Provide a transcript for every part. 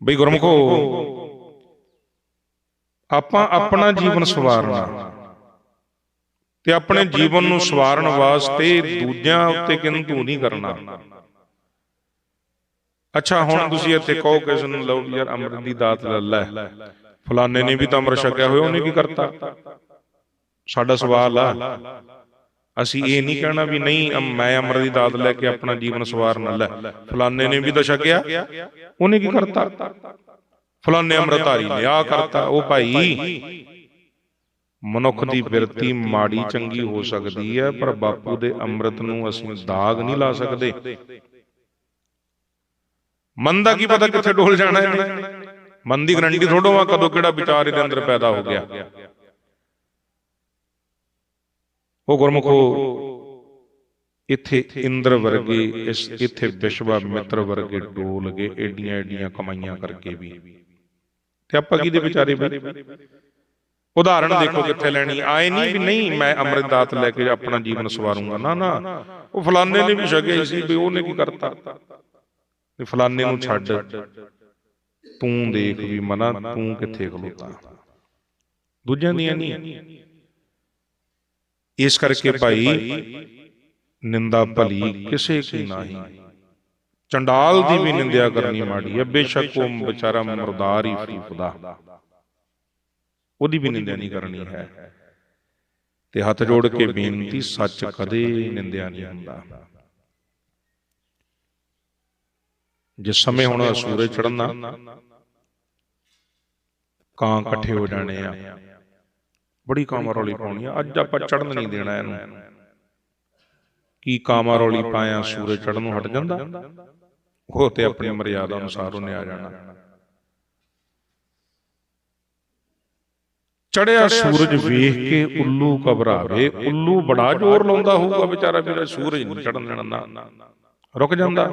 ਬਈ ਗੁਰਮਖੋ ਆਪਾਂ ਆਪਣਾ ਜੀਵਨ ਸਵਾਰਨਾ। ਤੇ ਆਪਣੇ ਜੀਵਨ ਨੂੰ ਸਵਾਰਨ ਵਾਸਤੇ ਦੂਜਿਆਂ ਉੱਤੇ ਕਿੰਤੂ ਨਹੀਂ ਕਰਨਾ। ਅੱਛਾ ਹੁਣ ਤੁਸੀਂ ਇੱਥੇ ਕਹੋ ਕਿਸੇ ਨੂੰ ਲਓ ਯਾਰ ਅੰਮ੍ਰਿਤ ਦੀ ਦਾਤ ਲੈ ਲੈ। ਫਲਾਣੇ ਨੇ ਵੀ ਤਾਂ ਅੰਮ੍ਰਿਤ ਛਕਿਆ ਹੋਇਆ ਉਹਨੇ ਕੀ ਕਰਤਾ। ਸਾਡਾ ਸਵਾਲ ਆ। ਅਸੀਂ ਇਹ ਨਹੀਂ ਕਹਿਣਾ ਵੀ ਨਹੀਂ ਮੈਂ ਅੰਮ੍ਰਿਤ ਦੀ ਦਾਤ ਲੈ ਕੇ ਆਪਣਾ ਜੀਵਨ ਸਵਾਰਨ ਲੈ। ਫਲਾਣੇ ਨੇ ਵੀ ਤਾਂ ਛਕਿਆ। ਉਹਨੇ ਕੀ ਕਰਤਾ? ਫਲਾਣੇ ਅੰਮ੍ਰਿਤਧਾਰੀ ਨੇ ਆ ਕਰਤਾ, ਉਹ ਭਾਈ, ਮਨੁੱਖ ਦੀ ਬਿਰਤੀ ਮਾੜੀ ਚੰਗੀ ਹੋ ਸਕਦੀ ਹੈ, ਪਰ ਬਾਪੂ ਦੇ ਅੰਮ੍ਰਿਤ ਨੂੰ ਅਸੀਂ ਦਾਗ ਨਹੀਂ ਲਾ ਸਕਦੇ। ਮਨ ਦਾ ਕੀ ਪਤਾ ਕਿੱਥੇ ਡੋਲ ਜਾਣਾ ਇਹਨੇ? ਮਨ ਦੀ ਗਰੰਟੀ ਥੋੜੋ ਆ ਕਦੋਂ ਕਿਹੜਾ ਵਿਚਾਰ ਇਹਦੇ ਅੰਦਰ ਪੈਦਾ ਹੋ ਗਿਆ। ਉਹ ਗੁਰਮੁਖੋ, ਇੱਥੇ ਇੰਦਰ ਵਰਗੇ, ਇਸ ਇੱਥੇ ਵਿਸ਼ਵਾ ਮਿੱਤਰ ਵਰਗੇ ਡੋਲ ਏਡੀਆਂ ਏਡੀਆਂ ਕਮਾਈਆਂ ਕਰਕੇ ਵੀ। ਤੇ ਆਪਾਂ ਕਿਹਦੇ ਵਿਚਾਰੇ ਬਈ? ਉਦਾਹਰਣ ਦੇਖੋ ਕਿੱਥੇ ਲੈਣੀ ਆਏ ਨਹੀਂ ਵੀ ਨਹੀਂ, ਮੈਂ ਅੰਮ੍ਰਿਤ ਲੈ ਕੇ ਆਪਣਾ ਜੀਵਨ ਸਵਾਰੂੰਗਾ। ਨਾ ਨਾ। ਉਹ ਫਲਾਣੇ ਨੇ ਵੀ ਛਕਿਆ ਸੀ ਵੀ ਉਹਨੇ ਕੀ ਕਰਤਾ? ਤੇ ਫਲਾਣੇ ਨੂੰ ਛੱਡ। ਤੂੰ ਦੇਖ ਵੀ ਮਨਾ, ਤੂੰ ਕਿੱਥੇ ਖਲੋਤਾ? ਦੂਜਿਆਂ ਦੀਆਂ ਨਹੀਂ। ਇਸ ਕਰਕੇ ਭਾਈ ਨਿੰਦਾ ਭਲੀ ਕਿਸੇ ਕੀ ਨਹੀਂ। ਚੰਡਾਲ ਦੀ ਵੀ ਨਿੰਦਿਆ ਕਰਨੀ ਮਾੜੀ ਹੈ ਬੇਸ਼ੱਕ ਉਹ ਵਿਚਾਰਾ ਮਰਦਾਰ ਹੀ ਫਰੀਫਦਾ ਉਹਦੀ ਵੀ ਨਿੰਦਿਆ ਨਹੀਂ ਕਰਨੀ ਹੈ। ਤੇ ਹੱਥ ਜੋੜ ਕੇ ਬੇਨਤੀ ਸੱਚ ਕਦੇ ਨਿੰਦਿਆ ਨਹੀਂ ਹੁੰਦਾ। ਜਿਸ ਸਮੇਂ ਹੁਣ ਸੂਰਜ ਚੜ੍ਹਨਾ ਕਾਂ ਇਕੱਠੇ ਹੋ ਜਾਣੇ ਆ। ਬੜੀ ਕਾਮਾ ਰੌਲੀ ਪਾਉਣੀ ਆ। ਅੱਜ ਆਪਾਂ ਚੜਨ ਨਹੀਂ ਦੇਣਾ ਇਹਨੂੰ। ਕੀ ਕਾਮਾ ਰੌਲੀ ਪਾਇਆ ਸੂਰਜ ਚੜਨ ਨੂੰ ਹਟ ਜਾਂਦਾ? ਉਹ ਤੇ ਆਪਣੀ ਮਰਿਆਦਾ ਅਨੁਸਾਰ ਉਹਨੇ ਆ ਜਾਣਾ। ਚੜਿਆ ਸੂਰਜ ਵੇਖ ਕੇ ਉੱਲੂ ਘਬਰਾਵੇ। ਉੱਲੂ ਬੜਾ ਜ਼ੋਰ ਲਾਉਂਦਾ ਹੋਊਗਾ ਵਿਚਾਰਾ ਵੀਰਾ ਸੂਰਜ ਨਹੀਂ ਚੜਨ ਦੇਣਾ। ਨਾ ਰੁਕ ਜਾਂਦਾ।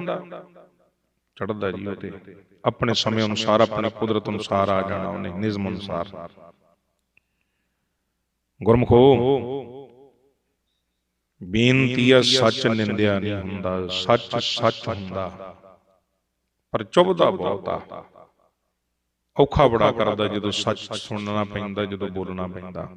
ਚੜਦਾ ਜੀ ਉਹ ਤੇ। ਆਪਣੇ ਸਮੇਂ ਅਨੁਸਾਰ ਆਪਣੀ ਕੁਦਰਤ ਅਨੁਸਾਰ ਆ ਜਾਣਾ ਉਹਨੇ ਨਿਜ਼ਮ ਅਨੁਸਾਰ। ਗੁਰਮਖੋ ਬੇਨਤੀ ਆ ਸੱਚ ਨਿੰਦਿਆ ਨਹੀਂ ਹੁੰਦਾ ਸੱਚ ਸੱਚ ਹੁੰਦਾ। ਪਰ ਚੁੱਭਦਾ ਬਹੁਤ। ਔਖਾ ਬੜਾ ਕਰਦਾ ਜਦੋਂ ਸੱਚ ਸੁਣਨਾ ਪੈਂਦਾ ਜਦੋਂ ਬੋਲਣਾ ਪੈਂਦਾ।